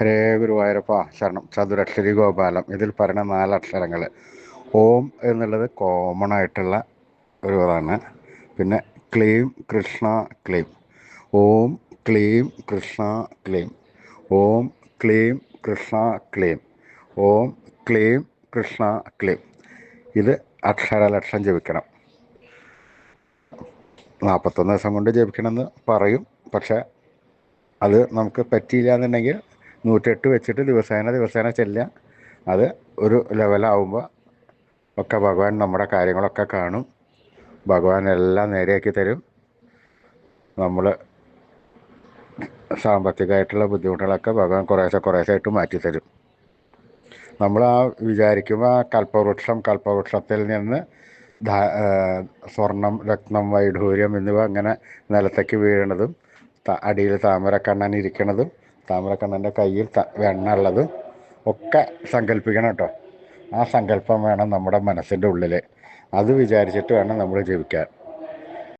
ഹരേ ഗുരുവായൂരപ്പ ശരണം. ചതുരക്ഷരി ഗോപാലം. ഇതിൽ പറയുന്ന നാലക്ഷരങ്ങൾ ഓം എന്നുള്ളത് കോമൺ ആയിട്ടുള്ള ഒരു ഇതാണ് പിന്നെ ക്ലീം കൃഷ്ണ ക്ലീം. ഓം ക്ലീം കൃഷ്ണ ക്ലീം. ഓം ക്ലീം കൃഷ്ണ ക്ലീം. ഓം ക്ലീം കൃഷ്ണ ക്ലീം. ഇത് അക്ഷരലക്ഷം ജപിക്കണം. നാൽപ്പത്തൊന്ന് ദിവസം കൊണ്ട് ജപിക്കണമെന്ന് പറയും. പക്ഷേ അത് നമുക്ക് പറ്റിയില്ല എന്നുണ്ടെങ്കിൽ നൂറ്റെട്ട് വെച്ചിട്ട് ദിവസേന ദിവസേന ചെല്ലുക. അത് ഒരു ലെവലാവുമ്പോൾ ഒക്കെ ഭഗവാൻ നമ്മുടെ കാര്യങ്ങളൊക്കെ കാണും. ഭഗവാൻ എല്ലാം നേരെയാക്കി തരും. നമ്മൾ സാമ്പത്തികമായിട്ടുള്ള ബുദ്ധിമുട്ടുകളൊക്കെ ഭഗവാൻ കുറേശ്ശെ കുറേശ്ശായിട്ട് മാറ്റി തരും. നമ്മൾ ആ വിചാരിക്കുമ്പോൾ ആ കൽപ്പവൃക്ഷം കൽപ്പവൃക്ഷത്തിൽ നിന്ന് സ്വർണം രത്നം വൈഢൂര്യം എന്നിവ അങ്ങനെ നിലത്തേക്ക് വീഴണതും അടിയിൽ താമരക്കണ്ണൻ ഇരിക്കണതും താമരക്കണ്ണന്റെ കയ്യിൽ വെണ്ണ ഉള്ളത് ഒക്കെ സങ്കല്പിക്കണം കേട്ടോ. ആ സങ്കല്പം വേണം നമ്മുടെ മനസ്സിന്റെ ഉള്ളിൽ അത് വിചാരിച്ചിട്ട് വേണം നമ്മൾ ജീവിക്കാൻ.